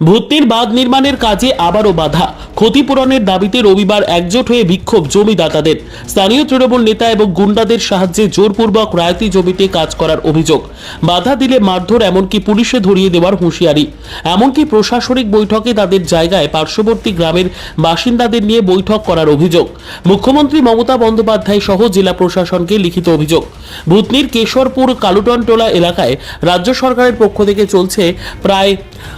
ভূতনির বাঁধ নির্মাণের কাজে আবারও বাধা। ক্ষতিপূরণের দাবিতে রবিবার একজোট হয়ে বিক্ষোভ জমিদাতাদের। স্থানীয় তৃণমূল নেতা এবং গুন্ডাদের সাহায্যে জোরপূর্বক রায়তি জমিতে কাজ করার অভিযোগ। বাধা দিলে মারধর এমনকি পুলিশে ধরিয়ে দেওয়ার হুঁশিয়ারি। এমনকি প্রশাসনিক বৈঠকে তাদের জায়গায় পার্শ্ববর্তী গ্রামের বাসিন্দাদের নিয়ে বৈঠক করার অভিযোগ। মুখ্যমন্ত্রী মমতা বন্দ্যোপাধ্যায় সহ জেলা প্রশাসনকে লিখিত অভিযোগ। ভূতনির কেশরপুর কালুটনটোলা এলাকায় রাজ্য সরকারের পক্ষ থেকে চলছে প্রায়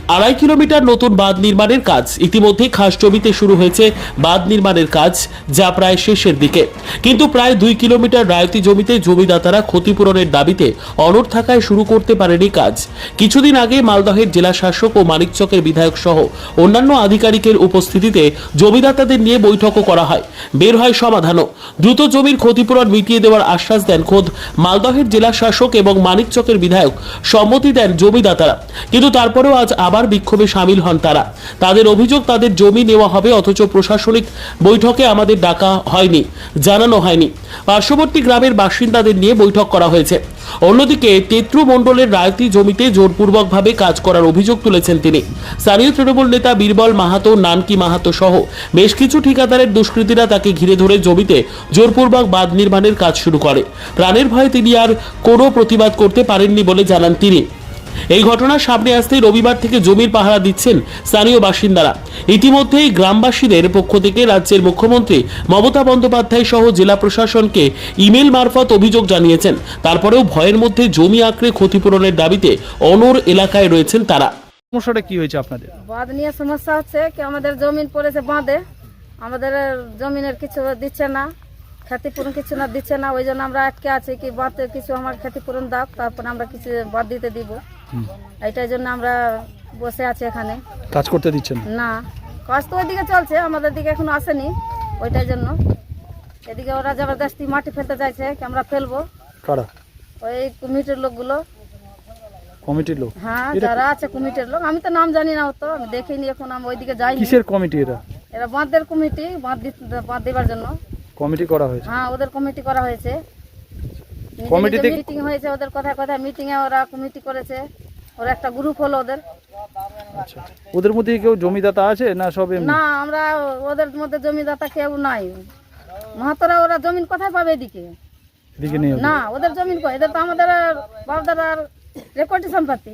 আড়াই কিলোমিটার নতুন বাঁধ নির্মাণের কাজ। ইতিমধ্যে খাস জমিতে শুরু হয়েছে বাঁধ নির্মাণের কাজ, যা প্রায় শেষের দিকে। কিন্তু প্রায় দুই কিলোমিটার রায়তি জমিতে জমিদাতারা ক্ষতিপূরণের দাবিতে অনড় থাকায় শুরু করতে পারেনি কাজ। কিছুদিন আগে মালদহের জেলা শাসক ও মানিকচকের বিধায়ক সহ অন্যান্য আধিকারিকের উপস্থিতিতে জমিদাতাদের নিয়ে বৈঠকও করা হয়। বের হয় সমাধানও। দ্রুত জমির ক্ষতিপূরণ মিটিয়ে দেওয়ার আশ্বাস দেন খোদ মালদহের জেলা শাসক এবং মানিকচকের বিধায়ক সম্মতি দেন জমিদাতারা। কিন্তু তারপরেও আজ আবার বিক্ষোভে সামিল হন তারা। তাদের অভিযোগ, তাদের জমি নেওয়া হবে, অথচ প্রশাসনিক বৈঠকে আমাদের ডাকা হয়নি, জানানো হয়নি। পার্শ্ববর্তী গ্রামের বাসিন্দাদের নিয়ে বৈঠক করা হয়েছে। অন্যদিকে, তেত্রু মণ্ডলের রায়তি জমিতে জোরপূর্বকভাবে কাজ করার অভিযোগ তুলেছেন তিনি। স্থানীয় তৃণমূল নেতা বীরবল মাহাতো, নানকি মাহাতো সহ বেশ কিছু ঠিকাদারের দুষ্কৃতীরা তাকে ঘিরে ধরে জমিতে জোরপূর্বক বাঁধ নির্মাণের কাজ শুরু করে। প্রাণের ভয়ে তিনি আর কোনো প্রতিবাদ করতে পারেননি বলে জানান তিনি। এই ঘটনা সামনে আসতেই রবিবার থেকে জমির পাহারা দিচ্ছেন স্থানীয় বাসিন্দারা। ইতিমধ্যেই গ্রামবাসীদের পক্ষ থেকে রাজ্যের মুখ্যমন্ত্রী মমতা বন্দ্যোপাধ্যায় সহ জেলা প্রশাসনকে ইমেল মারফত অভিযোগ জানিয়েছেন। তারপরেও ভয়ের মধ্যে জমি আঁকড়ে ক্ষতিপূরণের দাবিতে অনর এলাকায় রয়েছেন তারা। সমস্যাটা কি হয়েছে আপনাদের? বাঁধ নিয়ে সমস্যা হচ্ছে কি আমাদের জমিন পড়েছে বাঁধে। আমাদের জমিনের কিছু দিচ্ছে না ক্ষতিপূরণ কিছু না দিচ্ছে না। ওই জন্য আমরা আটকে আছি কি বাঁধে কিছু আমার ক্ষতিপূরণ দাও তারপর আমরা কিছু বাদ দিতে দিব। এইটার জন্য আমরা বসে আছি এখানে। কাজ করতে দিচ্ছেন? না? কাজ তো ওইদিকে চলছে আমাদের দিকে এখনও আসেনি ওইটার জন্য। এদিকে ওরা জবরদস্তি মাটি ফেলতে চাইছে কি আমরা ফেলব। কারা? ওই কমিটির লোকগুলো। কমিটির লোক? হ্যাঁ যারা আছে কমিটির লোক। আমি তো নাম জানি না তো আমি দেখিনি এখন আমি ওইদিকে যাইনি। কিসের কমিটি এটা এরা বাঁধের কমিটি বাঁধ বাঁধ দেবার জন্য। কমিটি করা হয়েছে? হ্যাঁ ওদের কমিটি করা হয়েছে। কমিটিতে- মিটিং হয়েছে ওদের কথায় কথায় মিটিং এ ওরা কমিটি করেছে। ওরা একটা গ্রুপ হলো ওদের। আচ্ছা ওদের মধ্যে কেউ জমিদাতা আছে না সব এমনি? না আমরা ওদের মধ্যে জমিদাতা কেউ নাই। মাহাতরা ওরা জমিন কোথায় পাবে এদিকে। না ওদের জমিন কই এদের তো আমাদের বাপদাদার রেকর্ডি সম্পত্তি।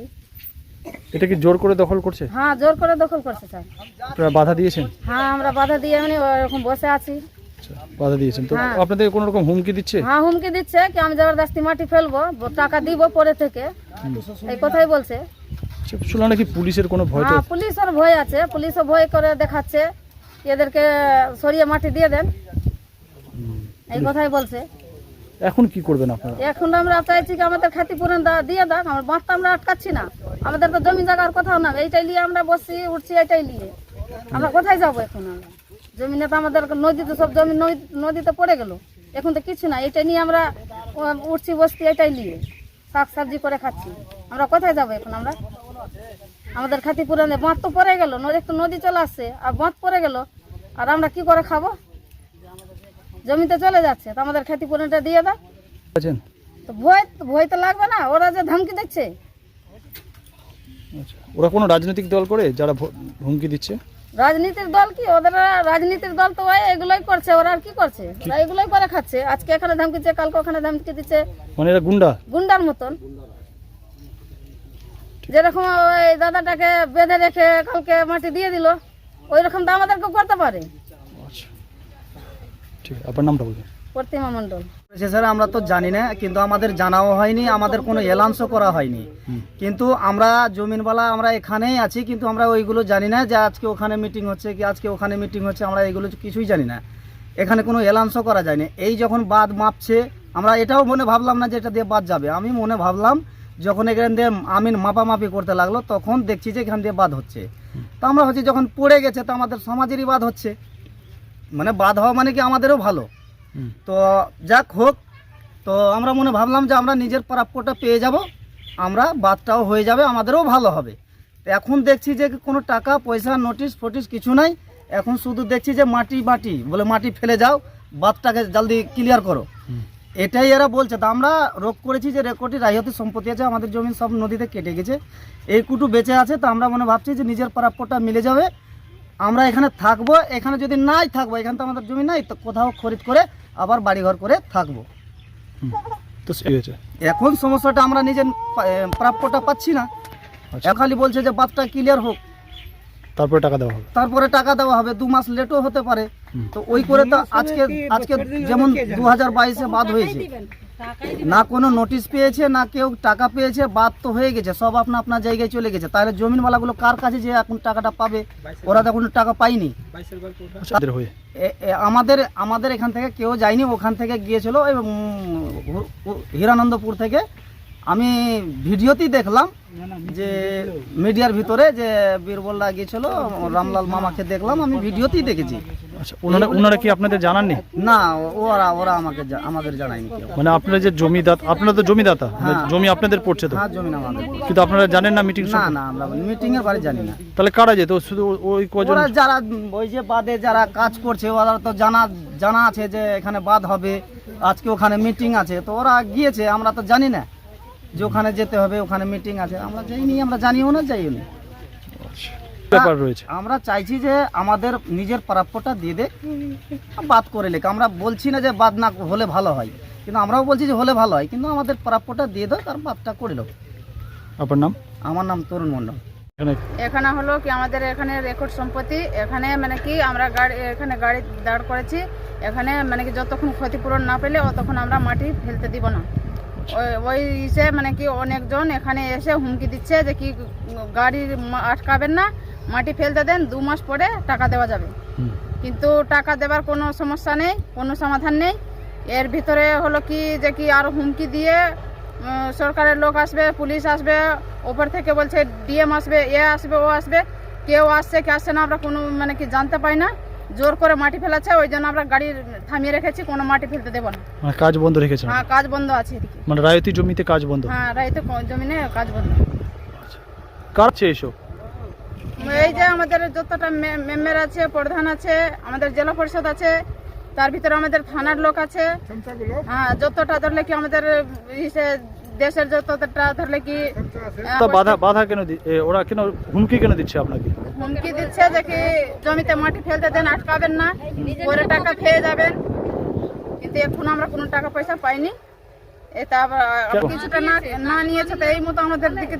এটা কি জোর করে দখল করছে? হ্যাঁ জোর করে দখল করছে স্যার। আপনারা বাধা দিয়েছেন? হ্যাঁ আমরা বাধা দিয়ে এমনি ওরকম বসে আছি। আচ্ছা বাধা দিয়েছেন। তো হ্যাঁ। আপনাদের কোনো রকম হুমকি দিচ্ছে? হ্যাঁ হুমকি দিচ্ছে কি আমি জবরদস্তি মাটি ফেলব টাকা দিব পরে থেকে। এই কথাই বলছে। আচ্ছা, শুনলাম নাকি পুলিশের কোনো ভয় হ্যাঁ পুলিশের ভয় আছে। পুলিশও ভয় করে দেখাচ্ছে। এদেরকে সরিয়ে মাটি দিয়ে দেন। এই কথাই বলছে। এখন কি করবেন আপনারা? এখন আমরা চাইছি কি আমাদের ক্ষতিপূরণ দা- দিয়ে দাও। আমার বাঁধ আমরা আটকাচ্ছি না। আমাদের তো জমি জায়গার কোথাও না। এইটাই নিয়ে আমরা বসছি উঠছি এটাই নিয়ে। আমরা কোথায় যাব এখন আমরা? জমিনে তো আমাদের নদীতে সব জমি নদী- নদীতে পড়ে গেল। এখন তো কিছু না এটা নিয়ে আমরা উঠছি বসছি এটাই নিয়ে শাক সবজি করে খাচ্ছি। আমরা কোথায় যাব এখন আমরা? আমাদের ক্ষতিপূরণে বাঁধ তো পড়ে গেল নদী একটু নদী চলে আসছে আর বাঁধ পড়ে গেল আর আমরা কি করে খাব? জমিতে চলে যাচ্ছে তো আমাদের ক্ষতিপূরণটা দিয়ে দাও। আছেন তো ভয় ভয় তো লাগবে না ওরা যে ধমকি দিচ্ছে। আচ্ছা। ওরা কোনো রাজনৈতিক দল করে যারা হুমকি দিচ্ছে? রাজনীতির দল কি? ওদের রাজনীতির দল তো ওই এগুলোই করছে ওরা আর কি করছে? ওরা এগুলোই করে খাচ্ছে। আজকে এখানে ধমকি দিচ্ছে কালকে ওখানে ধমকি দিচ্ছে। মানে এরা গুন্ডা? গুন্ডার মতন। যেরকম ওই দাদাটাকে বেঁধে রেখে কালকে মাটি দিয়ে দিল ওই রকম তো আমাদেরকে করতে পারে। আচ্ছা। ঠিক আপনার নামটা বলবেন প্রতিমা মণ্ডল। আমরা তো জানি না কিন্তু আমাদের জানাও হয়নি আমাদের কোনো এলাউন্সও করা হয়নি। কিন্তু আমরা জমিনওয়ালা আমরা এখানেই আছি কিন্তু আমরা ওইগুলো জানি না যে আজকে ওখানে মিটিং হচ্ছে কি আজকে ওখানে মিটিং হচ্ছে আমরা এগুলো কিছুই জানি না। এখানে কোনো এলাউন্সও করা যায়নি। এই যখন বাদ মাপছে আমরা এটাও মনে ভাবলাম না যে এটা দিয়ে বাদ যাবে। আমি মনে ভাবলাম যখন এখান দিয়ে আমিন মাপামাপি করতে লাগল তখন দেখছি যে এখান দিয়ে বাদ হচ্ছে। তো আমরা হচ্ছে যখন পড়ে গেছে তো আমাদের সমাজেরই বাদ হচ্ছে। মানে বাদ হওয়া মানে কি আমাদেরও ভালো। তো যাক হোক তো আমরা মনে ভাবলাম যে আমরা নিজের প্রাপ্যটা পেয়ে যাব আমরা বাদটাও হয়ে যাবে আমাদেরও ভালো হবে। তো এখন দেখছি যে কোনো টাকা পয়সা নোটিশ ফটিস কিছু নাই। এখন শুধু দেখছি যে মাটি মাটি বলে মাটি ফেলে যাও বাদটাকে জলদি ক্লিয়ার করো। এটাই এরা বলছে। তো আমরা রোগ করেছি যে রেকর্ডে রায়তি সম্পত্তি আছে আমাদের জমি সব নদীতে কেটে গেছে। এইটুকু বেঁচে আছে তো আমরা মনে ভাবছি যে নিজের প্রাপ্যটা মিলে যাবে। আমরা এখানে থাকব এখানে যদি নাই থাকব এখানে তো আমাদের জমি নাই তো কোথাও খরিদ করে আবার বাড়িঘর করে থাকব। এখন সমস্যাটা আমরা নিজের প্রাপ্যটা পাচ্ছি না। আচ্ছা। খালি বলছে যে বাদটা ক্লিয়ার হোক। তারপরে টাকা দেওয়া হবে। তারপরে টাকা দেওয়া হবে দু মাস লেটও হতে পারে। তো ওই করে তো আজকে আজকে যেমন দু হাজার বাইশে বাদ হয়েছে। না কোনো নোটিশ পেয়েছে না কেউ টাকা পেয়েছে বাদ তো হয়ে গেছে সব আপনা আপনার জায়গায় চলে গেছে। তাহলে জমিনওয়ালাগুলো কার কাছে যে এখন টাকাটা পাবে? ওরা তো এখন টাকা পায়নি। আচ্ছা, আমাদের আমাদের এখান থেকে কেউ যায়নি ওখান থেকে গিয়েছিল এবং হিরানন্দপুর থেকে আমি ভিডিওতেই দেখলাম যে মিডিয়ার ভিতরে যে বীরবল্লা গিয়েছিল রামলাল মামাকে দেখলাম আমি ভিডিওতেই দেখেছি। আচ্ছা ওনারা ওনারা কি আপনাদের জানাননি? না ওরা ওরা আমাকে জা- আমাদের জানায়নি কেউ। মানে আপনারা যে জমিদাতা আপনারা তো জমিদাতা মানে হ্যাঁ। জমি আপনাদের পড়ছে তো? হ্যাঁ আমাদের কিন্তু আপনারা জানেন না মিটিং না না আমরা মিটিং এর বাড়ি জানি না। তাহলে কারা যেত? শুধু ওই কজন ওরা যারা ওই যে বাদে যারা কাজ করছে ওরা তো জানা জানা আছে যে এখানে বাদ হবে আজকে ওখানে মিটিং আছে। তো ওরা গিয়েছে আমরা তো জানি না যে ওখানে যেতে হবে ওখানে মিটিং আছে। আমরা যাইনি আমরা জানিও না যাইও না। ব্যাপার রয়েছে। আমরা চাইছি যে আমাদের নিজের প্রাপ্যটা দিয়ে দে বাদ করে লেখ। আমরা বলছি না যে বাদ না হলে ভালো হয় কিন্তু আমরাও বলছি যে হলে ভালো হয় কিন্তু আমাদের প্রাপ্যটা দিয়ে দাও তার বাদটা করে দাও আপনার নাম? আমার নাম তরুণ মণ্ডল। এখানে এখানে হলো কি আমাদের এখানে রেকর্ড সম্পত্তি এখানে মানে কি আমরা গাড়ি এখানে গাড়ি দাঁড় করেছি এখানে মানে কি যতক্ষণ ক্ষতিপূরণ না পেলে অতক্ষণ আমরা মাটি ফেলতে দিব না। ওই ওই ইসে মানে কি অনেকজন এখানে এসে হুমকি দিচ্ছে যে কি গাড়ি আটকাবেন না মাটি ফেলতে দেন দু মাস পরে টাকা দেওয়া যাবে। কিন্তু টাকা দেবার কোনো সমস্যা নেই কোনো সমাধান নেই। এর ভিতরে হলো কি যে কি আরও হুমকি দিয়ে সরকারের লোক আসবে পুলিশ আসবে ওপর থেকে বলছে ডিএম আসবে এ আসবে ও আসবে। কেউ আসছে কে আসছে না আমরা কোনো মানে কি জানতে পাই না। জোর করে মাটি ফেলাচ্ছে ওই জন্য আমরা গাড়ি থামিয়ে রেখেছি কোনো মাটি ফেলতে দেবো না। মানে কাজ বন্ধ রেখেছেন? হ্যাঁ কাজ বন্ধ আছে মানে রায়তি জমিতে কাজ বন্ধ? হ্যাঁ রাইতে জমিনে কাজ বন্ধ। কার চেয়ে এসব? এই যে আমাদের যতটা মেম্বার আছে প্রধান আছে আমাদের জেলা পরিষদ আছে তার ভিতরে আমাদের থানার লোক আছে। হ্যাঁ যতটা ধরলে কি আমাদের দেশের যতটা ধরলে কি বাধা বাধা কেন ওরা কেন হুমকি কেন দিচ্ছে আপনাকে? হুমকি দিচ্ছে যে কি জমিতে মাটি ফেলতে দেন আটকাবেন না পরে টাকা খেয়ে যাবেন। কিন্তু এখন আমরা কোনো টাকা পয়সা পাইনি। এটা কিছুটা না নিয়েছে তো এই মতো আমাদের দিকে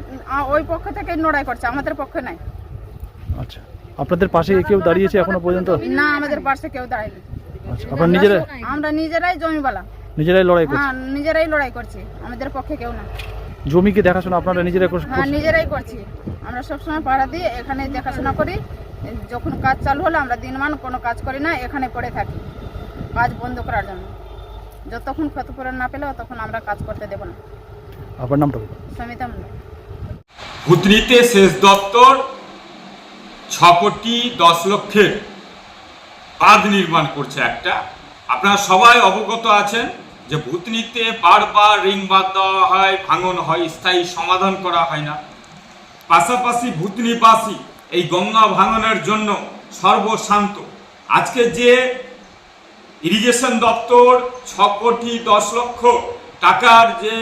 ওই পক্ষ থেকে লড়াই করছে আমাদের পক্ষে নাই। আচ্ছা আপনাদের পাশে কেউ দাঁড়িয়েছে এখনও পর্যন্ত? না আমাদের পাশে কেউ দাঁড়ায়নি। আচ্ছা আপনারা নিজেরা আমরা নিজেরাই জমিওয়ালা। নিজেরাই লড়াই করছেন? হ্যাঁ নিজেরাই লড়াই করছি। আমাদের পক্ষে কেউ না। জমিকে দেখাশোনা আপনারা নিজেরাই করছেন হ্যাঁ নিজেরাই করছি। আমরা সবসময় পাড়া দিয়ে এখানে দেখাশোনা করি। যখন কাজ চালু হলো আমরা দিনমান কোনো কাজ করি না এখানে পড়ে থাকি। কাজ বন্ধ করার জন্য। যতক্ষণ ক্ষতিপূরণ না পেলে তখন আমরা কাজ করতে দেবো না। আপনার নামটা সমিতা মন্ডল ভূতনিতে শেষ দপ্তর ছ কোটি দশ লক্ষের বাঁধ নির্মাণ করছে একটা। আপনারা সবাই অবগত আছেন যে ভূতনিতে বারবার রিং বাঁধ দেওয়া হয়, ভাঙন হয়, স্থায়ী সমাধান করা হয় না। পাশাপাশি ভূতনিবাসী এই গঙ্গা ভাঙনের জন্য সর্বশান্ত। আজকে যে ইরিগেশন দপ্তর ছ কোটি দশ লক্ষ টাকার যে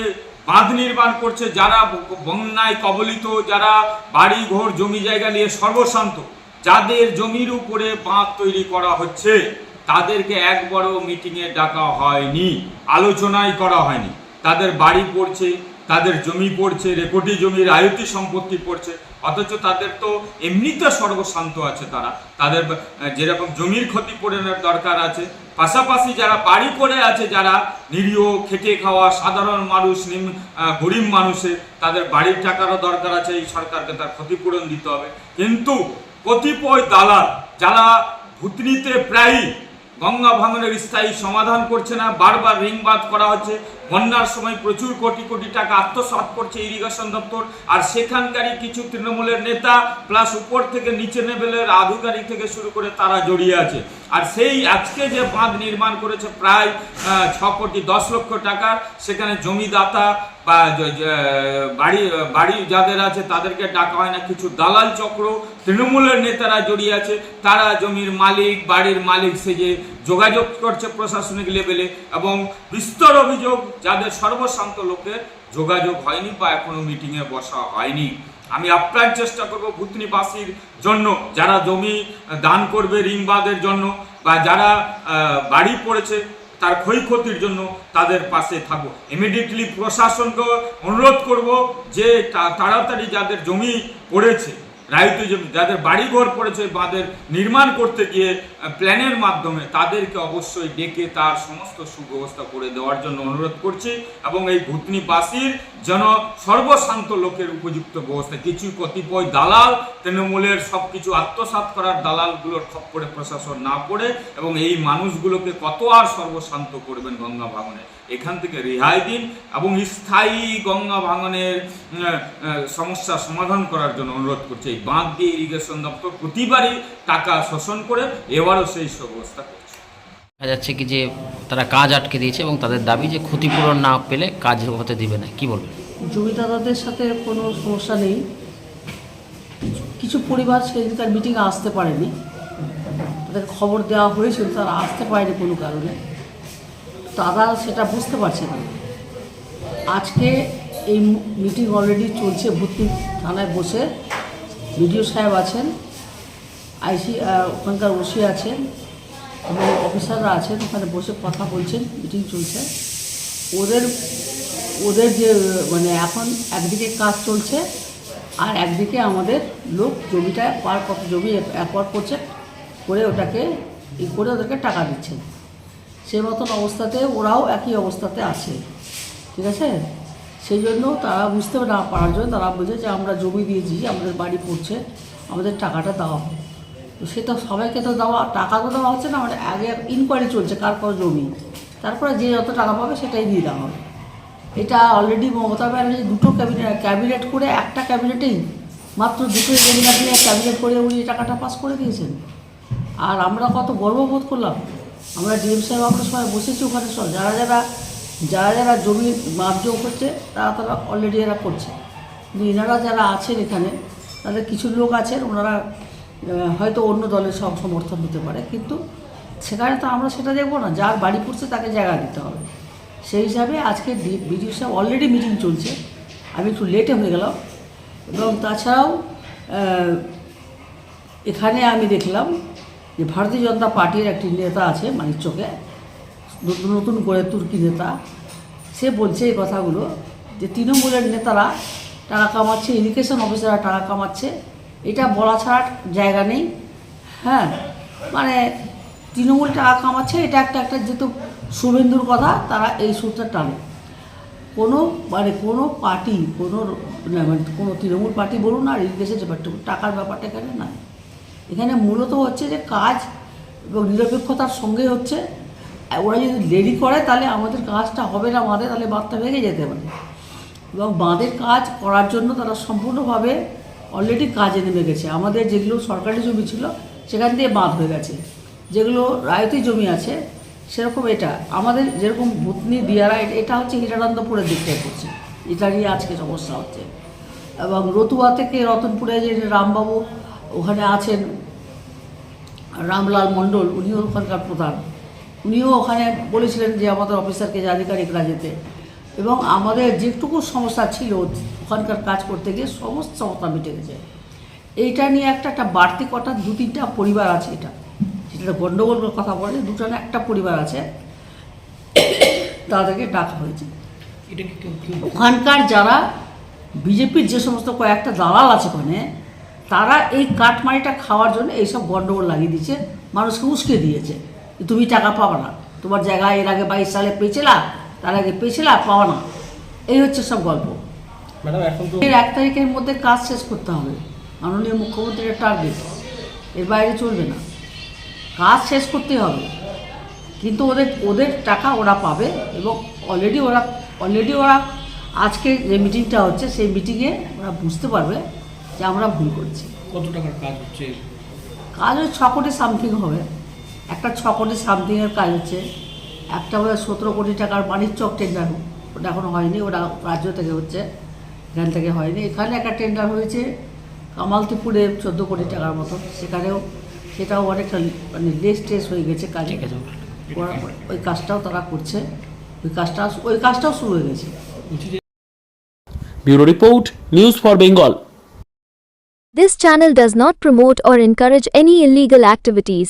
বাঁধ নির্মাণ করছে, যারা বন্যায় কবলিত, যারা বাড়ি ঘর জমি জায়গা নিয়ে সর্বশান্ত, যাদের জমির উপরে বাঁধ তৈরি করা হচ্ছে, তাদেরকে এক বড় মিটিংয়ে ডাকা হয়নি, আলোচনাই করা হয়নি। তাদের বাড়ি পড়ছে, তাদের জমি পড়ছে, রেকর্ডি জমির আয়তি সম্পত্তি পড়ছে অথচ তাদের তো এমনিতে সর্বশান্ত আছে তারা। তাদের যেরকম জমির ক্ষতিপূরণের দরকার আছে, পাশাপাশি যারা বাড়ি করে আছে, যারা নিরীহ, খেটে খাওয়া, সাধারণ মানুষ, নিম গরিব মানুষের, তাদের বাড়ির টাকারও দরকার আছে, এই সরকারকে তার ক্ষতিপূরণ দিতে হবে। কিন্তু কতিপয় দালাল, যারা ভুতনিতে প্রায়ই গঙ্গা ভাঙনের স্থায়ী সমাধান করছে না, বারবার রিংবাদ করা হচ্ছে। বন্যার সময় প্রচুর কোটি কোটি টাকা আত্মসাৎ করছে ইরিগেশন দপ্তর। আর সেখানকারই কিছু তৃণমূলের নেতা প্লাস উপর থেকে নিচে নেবেলের আধিকারিক থেকে শুরু করে তারা জড়িয়ে আছে। আর সেই আজকে যে বাঁধ নির্মাণ করেছে প্রায় ছ কোটি দশ লক্ষ টাকার সেখানে জমিদাতা বা বাড়ি বাড়ি যাদের আছে তাদেরকে ডাকা হয় না, কিছু দালাল চক্র, তৃণমূলের নেতারা জড়িয়ে আছে, তারা জমির মালিক, বাড়ির মালিক সেজে যোগাযোগ করছে প্রশাসনিক লেভেলে, এবং বিস্তর অভিযোগ যাদের সর্বশান্ত লোকের যোগাযোগ হয়নি বা এখনও মিটিংয়ে বসা হয়নি। আমি আপ্রাণ চেষ্টা করব ভূতনিবাসীর জন্য, যারা জমি দান করবে রিংবাদের জন্য বা যারা বাড়ি পড়েছে তার ক্ষয়ক্ষতির জন্য তাদের পাশে থাকব। ইমিডিয়েটলি প্রশাসনকে অনুরোধ করব যে তাড়াতাড়ি যাদের জমি পড়েছে রায়িত জমি, যাদের বাড়িঘর পড়েছে বাঁধের নির্মাণ করতে গিয়ে প্ল্যানের মাধ্যমে তাদেরকে অবশ্যই ডেকে তার সমস্ত সুব্যবস্থা করে দেওয়ার জন্য অনুরোধ করছি এবং এই ভূতনিবাসীর যেন সর্বশান্ত লোকের উপযুক্ত ব্যবস্থা। কিছু কতিপয় দালাল, তৃণমূলের সব কিছু আত্মসাৎ করার দালালগুলোর খপ্পরে প্রশাসন না পড়ে এবং এই মানুষগুলোকে কত আর সর্বশান্ত করবেন গঙ্গা ভাঙনে? এখান থেকে রেহাই দিন এবং স্থায়ী গঙ্গা ভাঙনের সমস্যা সমাধান করার জন্য অনুরোধ করছে। এই বাঁধ দিয়ে ইরিগেশন দপ্তর প্রতিবারই টাকা শোষণ করে এবারও সেই ব্যবস্থা দেখা যাচ্ছে কি যে তারা কাজ আটকে দিয়েছে এবং তাদের দাবি যে ক্ষতিপূরণ না পেলে কাজ হতে দিবে না। কি বলবেন? জমিদারদের সাথে কোনো সমস্যা নেই। কিছু পরিবার সেদিনকার মিটিংয়ে আসতে পারেনি। তাদের খবর দেওয়া হয়েছিল তারা আসতে পারেনি কোনো কারণে। তারা সেটা বুঝতে পারছে না। আজকে এই মিটিং অলরেডি চলছে ভর্তি থানায় বসে। বিডিও সাহেব আছেন, আইসি ওখানকার ওসি আছেন। এবং অফিসাররা আছেন, ওখানে বসে কথা বলছেন মিটিং চলছে। ওদের ওদের যে মানে এখন একদিকে কাজ চলছে, আর একদিকে আমাদের লোক জমিটা পার কত জমি অ্যাকোয়ার করছে, করে ওটাকে ই করে ওদেরকে টাকা দিচ্ছেন সেই মতন অবস্থাতে ওরাও একই অবস্থাতে আছে। ঠিক আছে? সেই জন্য তারা বুঝতে না পারার জন্য তারা বলছে যে, আমরা জমি দিয়েছি, আমাদের বাড়ি পড়ছে, আমাদের টাকাটা দেওয়া হবে। তো সে তো সবাইকে তো দেওয়া টাকা তো দেওয়া হচ্ছে না মানে আগে ইনকোয়ারি চলছে কার কত জমি। তারপরে যে যত টাকা পাবে সেটাই দিয়ে দেওয়া হবে। এটা অলরেডি মমতা ব্যানার্জি দুটো ক্যাবিনেট ক্যাবিনেট করে একটা ক্যাবিনেটেই মাত্র দুটো ক্যাবিনেট নিয়ে ক্যাবিনেট করে উনি টাকাটা পাস করে দিয়েছেন। আর আমরা কত গর্ববোধ করলাম। আমরা ডিএম সাহেব, আমরা সবাই বসেছি ওখানে সব। যারা যারা যারা যারা জমি মাপজোগ করছে, তারা তারা অলরেডি এরা করছে। কিন্তু এনারা যারা আছেন এখানে, তাদের কিছু লোক আছেন, ওনারা হয়তো অন্য দলের সব সমর্থন হতে পারে, কিন্তু সেখানে তো আমরা সেটা দেখব না। যার বাড়ি পড়ছে তাকে জায়গা দিতে হবে। সেই হিসাবে আজকে বিডিও সাহেব অলরেডি মিটিং চলছে। আমি একটু লেটে হয়ে গেলাম এবং তাছাড়াও এখানে আমি দেখলাম যে ভারতীয় জনতা পার্টির একটি নেতা আছে মানিক চোখে, নতুন নতুন করে তুর্কি নেতা। সে বলছে এই কথাগুলো যে, তৃণমূলের নেতারা টাকা কামাচ্ছে ইরিগেশন অফিসাররা টাকা কামাচ্ছে। এটা বলা ছাড়া জায়গা নেই। হ্যাঁ মানে তৃণমূল টাকা কামাচ্ছে, এটা একটা একটা যেহেতু শুভেন্দুর কথা, তারা এই সূত্রে টানে। কোনো মানে কোনো পার্টি, কোনো মানে কোনো তৃণমূল পার্টি বলুন আর ইরিগেশন ব্যাপারটা টাকার ব্যাপারটা এখানে না এখানে মূলত হচ্ছে যে কাজ এবং নিরপেক্ষতার সঙ্গে হচ্ছে ওরা যদি দেরি করে, তাহলে আমাদের কাজটা হবে না বাঁধে, তাহলে বাঁধটা ভেঙে যেতে পারে। এবং বাঁধের কাজ করার জন্য তারা সম্পূর্ণভাবে অলরেডি কাজে নেমে গেছে। আমাদের যেগুলো সরকারি জমি ছিল, সেখান দিয়ে বাঁধ হয়ে গেছে। যেগুলো রায়তি জমি আছে, সেরকম এটা। আমাদের যেরকম ভূতনি দিয়ারা, এটা হচ্ছে হিরানন্দপুরের দিকটায় করছে। এটারই আজকে সমস্যা হচ্ছে। এবং রতুয়া থেকে রতনপুরে যে রামবাবু ওখানে আছেন, রামলাল মণ্ডল, উনিও ওখানকার প্রধান। উনিও ওখানে বলেছিলেন যে আমাদের অফিসারকে যে আধিকারিকরা যেতে। এবং আমাদের যেটুকু সমস্যা ছিল ওখানকার কাজ করতে গিয়ে সমস্ত সমস্যা মিটে গেছে। এইটা নিয়ে একটা একটা বাড়তি কটা দু তিনটা পরিবার আছে এটা। সেটা গণ্ডগোল কথা বলে দুটো না একটা পরিবার আছে। তাদেরকে ডাকা হয়েছে। ওখানকার যারা বিজেপির যে সমস্ত কয়েকটা দালাল আছে ওখানে তারা এই কাঠমারিটা খাওয়ার জন্য এইসব গণ্ডগোল লাগিয়ে দিয়েছে। মানুষকে উস্কে দিয়েছে তুমি টাকা পাবা না। তোমার জায়গায় এর আগে বাইশ সালে পেয়েছিলা তার আগে পেয়েছিল আর পাওয়া না। এই হচ্ছে সব গল্প। এর এক তারিখের মধ্যে কাজ শেষ করতে হবে। মাননীয় মুখ্যমন্ত্রীর টার্গেট এর বাইরে চলবে না। কাজ শেষ করতে হবে। কিন্তু ওদের ওদের টাকা ওরা পাবে এবং অলরেডি ওরা অলরেডি ওরা আজকে যে মিটিংটা হচ্ছে সেই মিটিংয়ে ওরা বুঝতে পারবে যে আমরা ভুল করছি। কত টাকার কাজ হচ্ছে? কাজ ওই ছ কোটি সামথিং হবে। একটা ছ কোটি সামথিংয়ের কাজ হচ্ছে। একটা হবে সতেরো কোটি টাকার বাণিজ্য টেন্ডার ওটা এখনও হয়নি ওটা রাজ্য থেকে হচ্ছে এখান থেকে হয়নি। এখানে একটা টেন্ডার হয়েছে কামালতিপুরে চোদ্দ কোটি টাকার মতো সেখানেও সেটাও অনেকটা মানে লেস টেস হয়ে গেছে কাজে। ওই কাজটাও তারা করছে। ওই কাজটা ওই কাজটাও শুরু হয়ে গেছে। Bureau report news for Bengal. This channel does not promote or encourage any illegal activities.